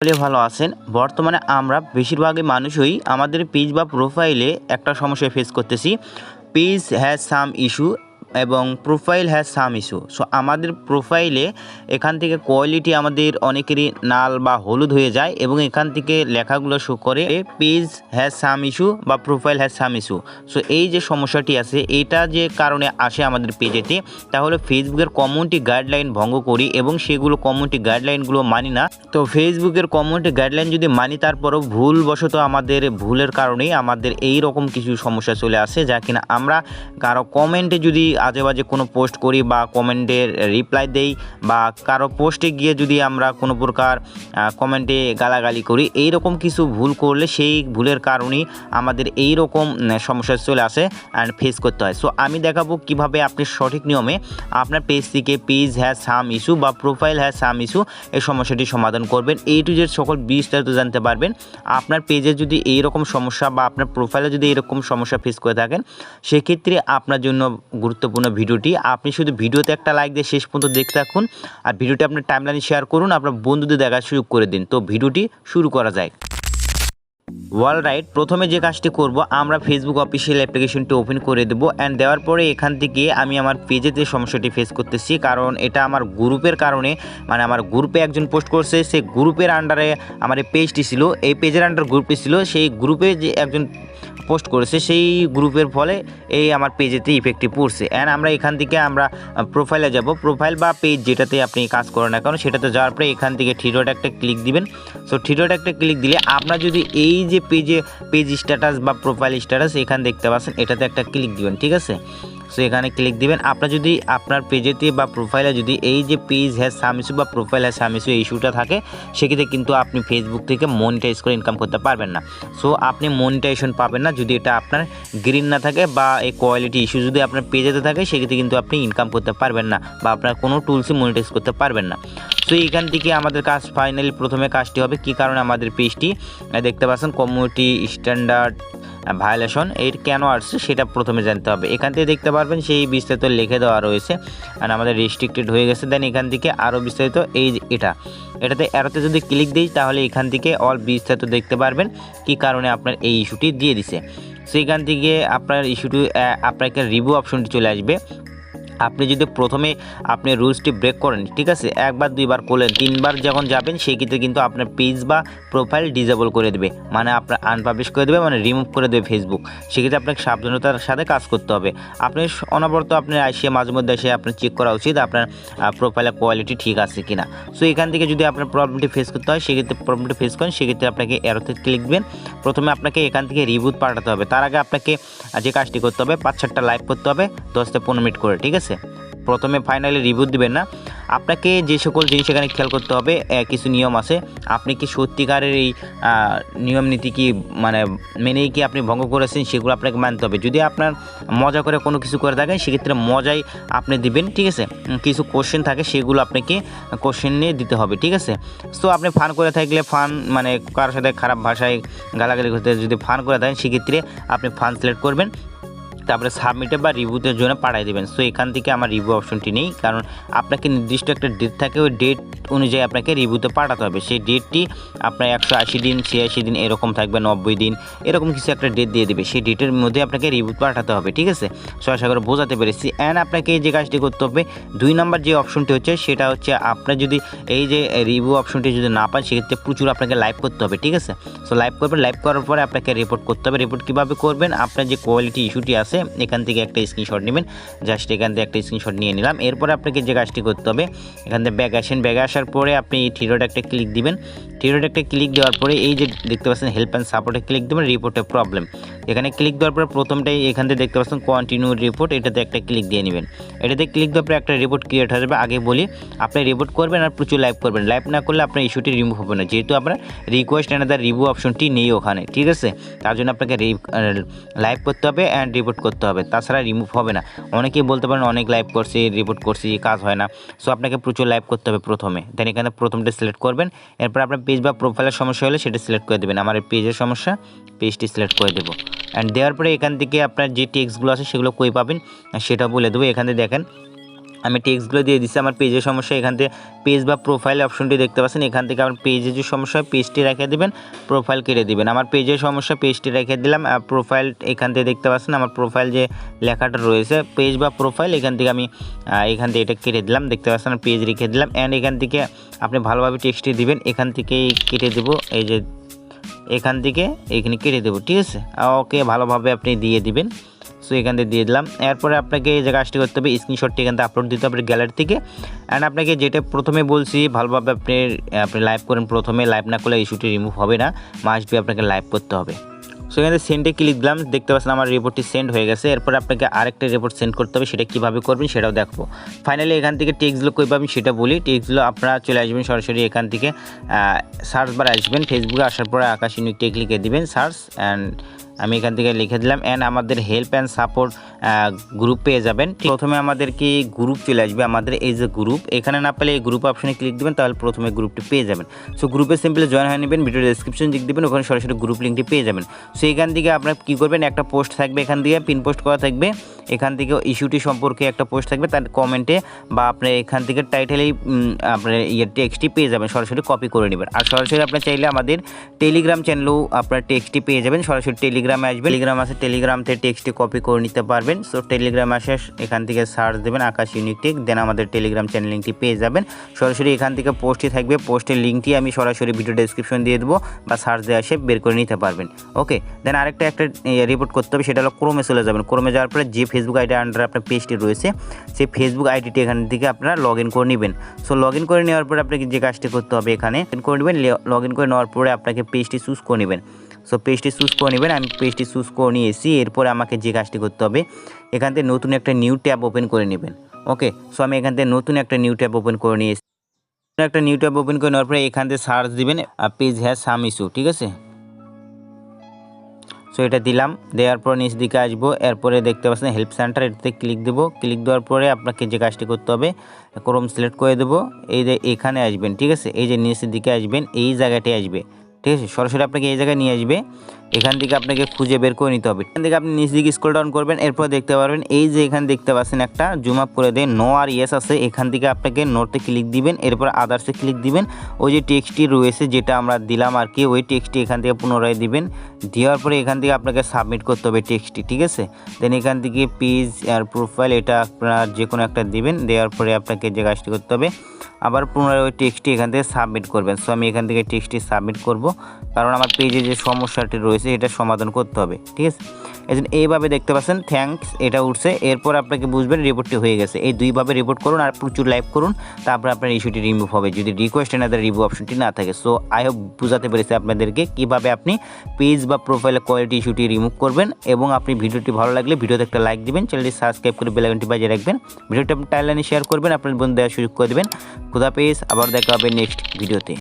সকলে ভালো আছেন। বর্তমানে আমরা বেশিরভাগই মানুষই আমাদের পেজ বা প্রোফাইলে একটা সমস্যা ফেস করতেছি। পেজ হ্যাজ সাম ইস্যু এবং profile has some issue so আমাদের প্রোফাইলে এখান থেকে কোয়ালিটি আমাদের অনেকেরই নাল বা হলুদ হয়ে যায় এবং এখান থেকে লেখাগুলো শো করে পেজ হ্যাজ সাম ইস্যু বা profile has some issue so এই যে সমস্যাটি আছে, এটা যে কারণে আসে আমাদের পেজেতে তাহলে ফেসবুকের কমিউনিটি গাইডলাইন ভঙ্গ করি এবং সেগুলো কমিউনিটি গাইডলাইনগুলো মানি না। তো ফেসবুকের কমিউনিটি গাইডলাইন যদি মানি, তারপরেও ভুলবশত আমাদের ভুলের কারণেই আমাদের এই রকম কিছু সমস্যা চলে আসে, যা কিনা আমরা কারও কমেন্টে যদি আজে বাজে কোনো পোস্ট করি বা কমেন্টের রিপ্লাই দেই বা কারও পোস্টে গিয়ে যদি আমরা কোনো প্রকার কমেন্টে গালাগালি করি এই রকম কিছু ভুল করলে সেই ভুলের কারণেই আমাদের এই রকম সমস্যা চলে আসে অ্যান্ড ফেস করতে হয়। সো আমি দেখাবো কীভাবে আপনি সঠিক নিয়মে আপনার পেজ থেকে পেজ হ্যাজ সাম ইস্যু বা প্রোফাইল হ্যাজ সাম ইস্যু এই সমস্যাটি সমাধান করবেন। এই টু জেড সকল বিস্তারিত জানতে পারবেন। আপনার পেজে যদি এই রকম সমস্যা বা আপনার প্রোফাইলে যদি এরকম সমস্যা ফেস করে থাকেন, সেক্ষেত্রে আপনার জন্য গুরুত্বপূর্ণ ভিডিওটি। আপনি শুধু ভিডিওতে একটা লাইক দিয়ে শেষ পর্যন্ত দেখতে থাকুন আর ভিডিওটি আপনার টাইমলাইনে শেয়ার করুন, আপনার বন্ধুদের দেখার সুযোগ করে দিন। তো ভিডিওটি শুরু করা যায় ওয়াল রাইট প্রথমে যে কাজটি করব, আমরা ফেসবুক অফিসিয়াল অ্যাপ্লিকেশনটি ওপেন করে দেবো অ্যান্ড দেওয়ার পরে এখান থেকে আমি আমার পেজেতে সমস্যাটি ফেস করতেছি, কারণ এটা আমার গ্রুপের কারণে মানে আমার গ্রুপে একজন পোস্ট করছে, সেই গ্রুপের আন্ডারে আমার এই পেজটি ছিল। এই পেজের আন্ডার গ্রুপটি ছিল, সেই গ্রুপে যে একজন পোস্ট করেছে, সেই গ্রুপের ফলে এই আমার পেজেতে ইফেক্টটি পড়ছে। অ্যান্ড আমরা এখান থেকে আমরা প্রোফাইলে যাব। প্রোফাইল বা পেজ যেটাতে আপনি কাজ করেন না কারণ সেটাতে যাওয়ার পরে এখান থেকে থ্রিডট একটা ক্লিক দিবেন। সো থ্রিডট একটা ক্লিক দিলে আপনার যদি এই যে পেজে পেজ স্ট্যাটাস বা প্রোফাইল স্ট্যাটাস এখানে দেখতে পাচ্ছেন, এটাতে একটা ক্লিক দিবেন, ঠিক আছে? সো এখানে ক্লিক দিবেন। আপনার যদি আপনার পেজেতে বা প্রোফাইলে যদি এই যে পেজ হ্যাজ সাম ইস্যু বা প্রোফাইল হ্যাজ সাম ইস্যু ইস্যুটা থাকে, সেক্ষেত্রে কিন্তু আপনি ফেসবুক থেকে মনিটাইজ করে ইনকাম করতে পারবেন না। সো আপনি মনিটাইজেশন পাবেন না যদি এটা আপনার গ্রিন না থাকে বা এই কোয়ালিটি ইস্যু যদি আপনার পেজেতে থাকে, সেক্ষেত্রে কিন্তু আপনি ইনকাম করতে পারবেন না বা আপনার কোনো টুলসই মনিটাইজ করতে পারবেন না। সো এখান থেকে আমাদের কাজ ফাইনালি প্রথমে কাজটি হবে। কী কারণে আমাদের পেজটি দেখতে পাচ্ছেন কমিউনিটি স্ট্যান্ডার্ড ভায়োলেশন এর কেন আসছে সেটা প্রথমে জানতে হবে। এখান থেকে দেখতে পারবেন, সেই বিস্তারিত লিখে দেওয়া রয়েছে। আর আমাদের রেস্ট্রিক্টেড হয়ে গেছে। দেন এখান থেকে আরও বিস্তারিত, এই এটা। এটাতে এরোতে যদি ক্লিক দিই, তাহলে এখান থেকে অল বিস্তারিত দেখতে পারবেন কি কারণে আপনার এই ইস্যুটি দিয়ে দিছে। সেইখান থেকে আপনার ইস্যুটি আপনাকে রিভিউ অপশনটি চলে আসবে। আপনি যদি প্রথমে আপনি রুলসটি ব্রেক করেন, ঠিক আছে? একবার, দুইবার করলেন, তিনবার যখন যাবেন সেই ক্ষেত্রে কিন্তু আপনার পেজ বা প্রোফাইল ডিজেবল করে দেবে। মানে আপনার আনপাবলিশ করে দেবে মানে রিমুভ করে দেবে ফেসবুক সেক্ষেত্রে আপনাকে সাবধানতার সাথে কাজ করতে হবে। আপনি অনবরত আপনার আসিয়ে মাঝে মধ্যে এসে আপনার চেক করা উচিত আপনার প্রোফাইলের কোয়ালিটি ঠিক আছে কিনা। সো এখান থেকে যদি আপনার প্রবলেমটি ফেস করতে হয়, সেক্ষেত্রে প্রবলেমটি ফেস করেন, সেক্ষেত্রে আপনাকে এরোতে ক্লিক দিবেন। প্রথমে আপনাকে এখান থেকে রিবুট পাঠাতে হবে। তার আগে আপনাকে যে কাজটি করতে হবে পাঁচ সাতটা লাইভ করতে হবে, দশ থেকে পনেরো মিনিট করে, ঠিক আছে? প্রথমে ফাইনালি রিভিউ দিবেন না। আপনাকে যে সকল জিনিস এখানে খেয়াল করতে হবে কিছু নিয়ম আছে। আপনি কি সত্যিকারের এই নিয়ম নীতি কি মানে মেনেই কি আপনি ভঙ্গ করেছেন, সেগুলো আপনাকে মানতে হবে। যদি আপনার মজা করে কোনো কিছু করে থাকেন, সেক্ষেত্রে মজাই আপনি দিবেন, ঠিক আছে? কিছু কোশ্চেন থাকে, সেগুলো আপনাকে কোশ্চেন নিয়ে দিতে হবে, ঠিক আছে? সো আপনি ফান করে থাকলে ফান মানে কারোর সাথে খারাপ ভাষায় গালাগালি করতে যদি ফান করে থাকেন, সেক্ষেত্রে আপনি ফান সিলেক্ট করবেন। তারপরে সাবমিটে বা রিভিউতে জন্য পাঠিয়ে দেবেন। সো এখান থেকে আমার রিভিউ অপশনটি নেই। কারণ আপনাকে নির্দিষ্ট একটা ডেট থাকে, ওই ডেট অনুযায়ী আপনাকে রিভিউতে পাঠাতে হবে। সেই ডেটটি আপনার একশো আশি দিন, ছিয়াশি দিন, এরকম থাকবে, নব্বই দিন, এরকম কিছু একটা ডেট দিয়ে দেবে। সেই ডেটের মধ্যে আপনাকে রিভিউ পাঠাতে হবে, ঠিক আছে? সো আশা করে বোঝাতে পেরেছি। অ্যান্ড আপনাকে যে কাজটি করতে হবে, দুই নাম্বার যে অপশনটি হচ্ছে, সেটা হচ্ছে আপনার যদি এই যে রিভিউ অপশনটি যদি না পান সেক্ষেত্রে প্রচুর আপনাকে লাইভ করতে হবে, ঠিক আছে? সো লাইভ করবেন লাইভ করার পরে আপনাকে রিপোর্ট করতে হবে। রিপোর্ট কীভাবে করবেন? আপনার যে কোয়ালিটি ইস্যুটি আছে এখান থেকে একটা স্ক্রিনশট নেবেন। জাস্ট এখান থেকে একটা স্ক্রিনশট নিয়ে নিলাম। এরপরে আপনাকে যে কাজটি করতে হবে, এখান থেকে ব্যাগ আসেন। ব্যাগে আসার পরে আপনি এই থ্রিডট একটা ক্লিক দিবেন। থ্রিডট একটা ক্লিক দেওয়ার পরে এই যে দেখতে পাচ্ছেন হেল্প অ্যান্ড সাপোর্টে ক্লিক দেবেন রিপোর্টের প্রবলেম এখানে ক্লিক দেওয়ার পরে প্রথমটাই এখান থেকে দেখতে পাচ্ছেন কন্টিনিউ রিপোর্ট এটাতে একটা ক্লিক দিয়ে নেবেন। এটাতে ক্লিক দেওয়ার পরে একটা রিপোর্ট ক্রিয়েট হয়ে যাবে। আগে বলি, আপনি রিপোর্ট করবেন আর প্রচুর লাইভ করবেন। লাইভ না করলে আপনার ইস্যুটি রিমুভ হবে না। যেহেতু আপনার রিকোয়েস্ট অ্যান্ড রিভিউ অপশনটি নেই ওখানে, ঠিক আছে? তার জন্য আপনাকে লাইভ করতে হবে অ্যান্ড রিপোর্ট করতে হবে, তাছাড়া রিমুভ হবে না। অনেকেই বলতে পারেন, অনেক লাইভ করছি রিপোর্ট করছি, কাজ হয় না। সো আপনাকে প্রচুর লাইভ করতে হবে প্রথমে। দেন এখানে প্রথমটা সিলেক্ট করবেন, এরপর আপনার পেজ বা প্রোফাইলের সমস্যা হলে সেটা সিলেক্ট করে দেবেন। আমার পেজের সমস্যা পেজটি সিলেক্ট করে দেবো। অ্যান্ড দেওয়ার পরে এখান থেকে আপনার যে টেক্সটগুলো আছে সেগুলো কই পাবেন? সেটা বলে দেবো। এখানে দেখেন আমি টেক্সটগুলো দিয়ে দিচ্ছি আমার পেজের সমস্যা এখান থেকে পেজ বা প্রোফাইল অপশনটি দেখতে পাচ্ছেন, এখান থেকে আমার পেজে যে সমস্যা পেজটি রেখে দেবেন প্রোফাইল কেটে দেবেন। আমার পেজের সমস্যা পেজটি রেখে দিলাম, আর প্রোফাইল এখান থেকে দেখতে পাচ্ছেন, আমার প্রোফাইল যে লেখাটা রয়েছে পেজ বা প্রোফাইল এখান থেকে আমি এখান থেকে এটা কেটে দিলাম, দেখতে পাচ্ছেন পেজ রেখে দিলাম অ্যান্ড এখান থেকে আপনি ভালোভাবে টেক্সটটি দিবেন, এখান থেকে কেটে দেবো, এই যে, এখান থেকে এখানে কেটে দেবো, ঠিক আছে? ওকে, ভালোভাবে আপনি দিয়ে দিবেন। সো এখান দিয়ে দিলাম। এরপরে আপনাকে যে কাজটি করতে হবে স্ক্রিনশটটি এখান থেকে আপলোড দিতে হবে গ্যালারি থেকে। অ্যান্ড আপনাকে যেটা প্রথমে বলছি, ভালোভাবে আপনি আপনি লাইভ করেন প্রথমে। লাইভ না করলে ইস্যুটি রিমুভ হবে না। মাস্ট বি আপনাকে লাইভ করতে হবে। সো এখানে সেন্ডে ক্লিক দিলাম। দেখতে পাচ্ছেন আমার রিপোর্টটি সেন্ড হয়ে গেছে। এরপর আপনাকে আরেকটা রিপোর্ট সেন্ড করতে হবে, সেটা কীভাবে করবেন সেটাও দেখব। ফাইনালি এখান থেকে টেক্সগুলো কই পাবেন সেটা বলি। টেক্সগুলো আপনারা চলে আসবেন সরাসরি এখান থেকে সার্চ বার আসবেন। ফেসবুকে আসার পরে আকাশ ইউনিক টেক লিখে দিবেন সার্চ অ্যান্ড আমি এখান থেকে লিখে দিলাম অ্যান্ড আমাদের হেল্প অ্যান্ড সাপোর্ট গ্রুপ পেয়ে যাবেন। প্রথমে আমাদেরকে গ্রুপ চলে আসবে? আমাদের এই যে গ্রুপ এখানে না পেলে এই গ্রুপ অপশনে ক্লিক দিবেন, তাহলে প্রথমে গ্রুপটি পেয়ে যাবেন। সো গ্রুপে সিম্পলি জয়েন হয়ে নেবেন ভিডিও ডেসক্রিপশন দিক দেবেন, ওখানে সরাসরি গ্রুপ লিঙ্কটি পেয়ে যাবেন। সো এখান থেকে আপনার কী করবেন? একটা পোস্ট থাকবে এখান থেকে পিন পোস্ট করা থাকবে। এখান থেকে ইস্যুটি সম্পর্কে একটা পোস্ট থাকবে, তার কমেন্টে বা আপনার এখান থেকে টাইটেলেই আপনার ইয়ে টেক্সটটি পেয়ে যাবেন, সরাসরি কপি করে নেবেন। আর সরাসরি আপনি চাইলে আমাদের টেলিগ্রাম চ্যানেলেও আপনার টেক্সটটি পেয়ে যাবেন, সরাসরি টেলিগ্রামে আসবে টেলিগ্রাম আছে টেলিগ্রাম থেকে টেক্সটটি কপি করে নিতে পারবেন। সো টেলিগ্রাম আসে, এখান থেকে সার্চ দেবেন, আকাশ ইউনিক টেক দেন আমাদের টেলিগ্রাম চ্যানেল লিঙ্কটি পেয়ে যাবেন। সরাসরি এখান থেকে পোস্টই থাকবে পোস্টের লিঙ্কটি আমি সরাসরি ভিডিও ডেসক্রিপশন দিয়ে দেবো বা সার্চ দিয়ে আসে, বের করে নিতে পারবেন। ওকে দেন আরেকটা একটা রিপোর্ট করতে হবে, সেটা হলো ক্রোমে চলে যাবেন। ক্রোমে যাওয়ার পরে যে ফেসবুক আইডি আন্ডার আপনার পেজটি রয়েছে, সেই ফেসবুক আইডিটি এখান থেকে আপনারা লগ ইন করে নেবেন। সো লগ ইন করে নেওয়ার পরে আপনাকে যে কাজটি করতে হবে এখানে করে নেবেন লগ ইন করে নেওয়ার পরে আপনাকে পেজটি চুজ করে নেবেন। সো পেজটি চুজ করে নেবেন। আমি পেজটি চুজ করে নিয়েছি। এরপরে আমাকে যে কাজটি করতে হবে, এখান থেকে নতুন একটা নিউ ট্যাব ওপেন করে নেবেন। ওকে সো আমি এখান থেকে নতুন একটা নিউ ট্যাব ওপেন করে নিয়েছি। একটা নিউ ট্যাব ওপেন করে নেওয়ার পরে এখান থেকে সার্চ দিবেন পেজ হ্যাজ সাম ইস্যু ঠিক আছে? সো এটা দিলাম। দেওয়ার পর নিচ দিকে আসব। এরপরে দেখতে পাচ্ছেন হেল্প সেন্টার এটাতে ক্লিক দেবো। ক্লিক দেওয়ার পরে আপনাকে যে কাজটি করতে হবে ক্রোম সিলেক্ট করে দেবো। এই যে এখানে আসবেন, ঠিক আছে? এই যে নিচের দিকে আসবেন, এই জায়গাটি আসবে। ঠিক আছে? সরাসরি আপনাকে এই জায়গায় নিয়ে আসবে। এখান থেকে আপনাকে খুঁজে বের করে নিতে হবে। এখান থেকে আপনি নিচ দিকে স্ক্রল ডাউন করবেন, এরপর দেখতে পারবেন, এই যে এখানে দেখতে পাচ্ছেন একটা জুম আপ করে দেন নো আর ইয়েস আছে, এখান থেকে আপনাকে নোটে ক্লিক দিবেন, এরপর আদার্সে ক্লিক দিবেন। ওই যে টেক্সটটি রয়েছে যেটা আমরা দিলাম আর কি, ওই টেক্সটটি এখান থেকে পুনরায় দিবেন। দেওয়ার পরে এখান থেকে আপনাকে সাবমিট করতে হবে টেক্সটটি ঠিক আছে? দেন এখান থেকে পেজ আর প্রোফাইল এটা আপনার যে কোনো একটা দিবেন, দেওয়ার পরে আপনাকে যে কাজটি করতে হবে, আবার পুনরায় ওই টেক্সটটি এখান থেকে সাবমিট করবেন। সো আমি এখান থেকে টেক্সটটি সাবমিট করব, কারণ আমার পেজে যে সমস্যাটি রয়েছে এটা সমাধান করতে হবে, ঠিক আছে? এই জন্য এইভাবে দেখতে পাচ্ছেন থ্যাঙ্কস এটা উঠছে, এরপর আপনাকে বুঝবেন রিপোর্টটি হয়ে গেছে। এই দুইভাবে রিপোর্ট করুন আর প্রচুর লাইভ করুন, তারপর আপনার ইস্যুটি রিমুভ হবে। যদি রিকোয়েস্ট এনাদের রিভিউ অপশনটি না থাকে সো আই হোপ বুঝাতে পেরেছি আপনাদেরকে কীভাবে আপনি পেজ বা প্রোফাইলের কোয়ালিটি ইস্যুটি রিমুভ করবেন এবং আপনি ভিডিওটি ভালো লাগলে ভিডিওতে একটা লাইক দিবেন চ্যানেলটি সাবস্ক্রাইব করে বেলাইকনটি বাজিয়ে রাখবেন। ভিডিওটি আপনি টাইলাইনে শেয়ার করবেন, আপনার বন্ধু দেওয়ার সুযোগ করে দেবেন। খুদা পেজ আবার দেখা হবে নেক্সট ভিডিওতে